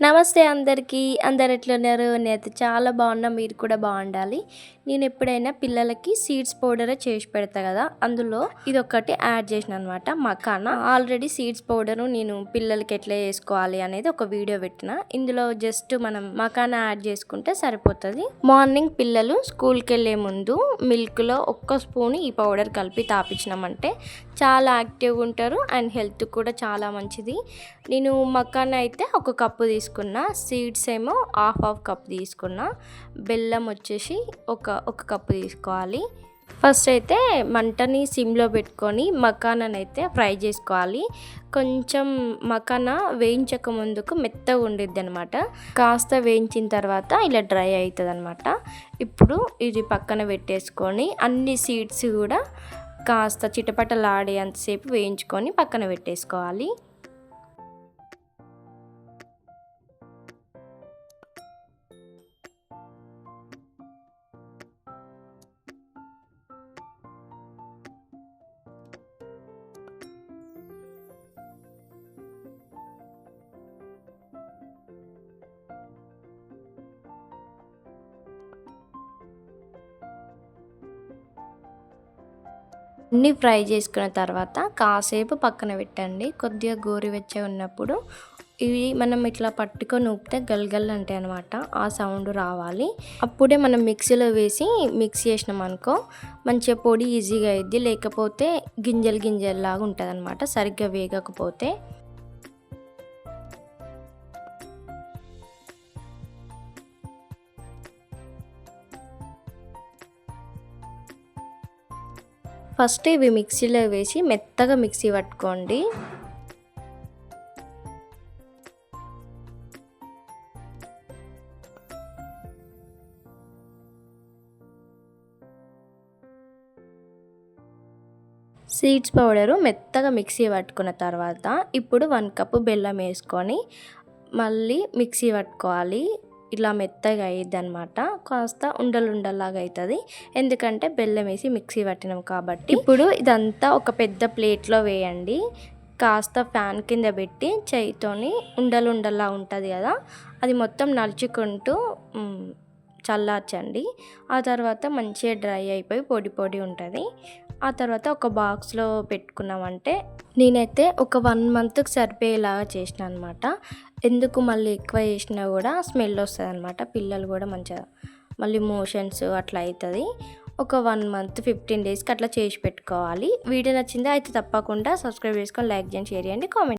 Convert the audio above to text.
నమస్తే అందరికీ. అందరు ఎట్లున్నారు నేనైతే చాలా బాగున్నా మీరు కూడా బాగుండాలి. నేను ఎప్పుడైనా పిల్లలకి సీడ్స్ పౌడర్ చేసి పెడతా కదా అందులో ఇది ఒకటి యాడ్ చేసిన అనమాట మకానా ఆల్రెడీ సీడ్స్ పౌడర్ నేను పిల్లలకి ఎట్లా చేసుకోవాలి అనేది ఒక వీడియో పెట్టిన. ఇందులో జస్ట్ మనం మకానా యాడ్ చేసుకుంటే సరిపోతుంది. మార్నింగ్ పిల్లలు స్కూల్కి వెళ్ళే ముందు మిల్క్లో ఒక్క స్పూన్ ఈ పౌడర్ కలిపి తాపించినామంటే చాలా యాక్టివ్గా ఉంటారు అండ్ హెల్త్ కూడా చాలా మంచిది. నేను మకానా అయితే ఒక కప్పు తీసుకున్నా సీడ్స్ ఏమో హాఫ్ హాఫ్ కప్ తీసుకున్నా బెల్లం వచ్చేసి ఒక ఒక కప్పు తీసుకోవాలి. ఫస్ట్ అయితే మంటని సిమ్లో పెట్టుకొని మకానాన్ని అయితే ఫ్రై చేసుకోవాలి. కొంచెం మకానా వేయించక ముందుకు మెత్తగా ఉండిద్ది అనమాట కాస్త వేయించిన తర్వాత ఇలా డ్రై అవుతుంది అనమాట ఇప్పుడు ఇది పక్కన పెట్టేసుకొని అన్ని సీడ్స్ కూడా కాస్త చిటపటలాడేంతసేపు వేయించుకొని పక్కన పెట్టేసుకోవాలి. అన్నీ ఫ్రై చేసుకున్న తర్వాత కాసేపు పక్కన పెట్టండి. కొద్దిగా గోరువెచ్చ ఉన్నప్పుడు ఇవి మనం ఇట్లా పట్టుకొని ఊపితే గల్గల్ అంటే అనమాట ఆ సౌండ్ రావాలి. అప్పుడే మనం మిక్సీలో వేసి మిక్స్ చేసినాం అనుకో మంచిగా పొడి ఈజీగా అయింది లేకపోతే గింజలు గింజల్లాగా ఉంటుంది అనమాట సరిగ్గా వేగకపోతే. ఫస్ట్ ఇవి మిక్సీలో వేసి మెత్తగా మిక్సీ పట్టుకోండి. సీడ్స్ పౌడరు మెత్తగా మిక్సీ పట్టుకున్న తర్వాత ఇప్పుడు వన్ కప్పు బెల్లం వేసుకొని మళ్ళీ మిక్సీ పట్టుకోవాలి. ఇలా మెత్తగా అయ్యిద్ది అనమాట కాస్త ఉండలు ఉండలాగా అవుతుంది ఎందుకంటే బెల్లం వేసి మిక్సీ పట్టినాం కాబట్టి. ఇప్పుడు ఇదంతా ఒక పెద్ద ప్లేట్లో వేయండి. కాస్త ఫ్యాన్ కింద పెట్టి చేయితోని ఉండలు ఉండలా ఉంటుంది కదా. అది మొత్తం నలుచుకుంటూ చల్లార్చండి. ఆ తర్వాత మంచిగా డ్రై అయిపోయి పొడి పొడి ఉంటుంది. ఆ తర్వాత ఒక బాక్స్లో పెట్టుకున్నామంటే నేనైతే ఒక వన్ మంత్కి సరిపోయేలాగా చేసిన అనమాట ఎందుకు మళ్ళీ ఎక్కువ చేసినా కూడా స్మెల్ వస్తుంది అనమాట పిల్లలు కూడా మంచిగా మళ్ళీ మోషన్స్ అట్లా అవుతుంది ఒక వన్ మంత్ ఫిఫ్టీన్ డేస్కి అట్లా చేసి పెట్టుకోవాలి. వీడియో నచ్చింది అయితే తప్పకుండా సబ్స్క్రైబ్ చేసుకొని లైక్ చేయండి షేర్ చేయండి కామెంట్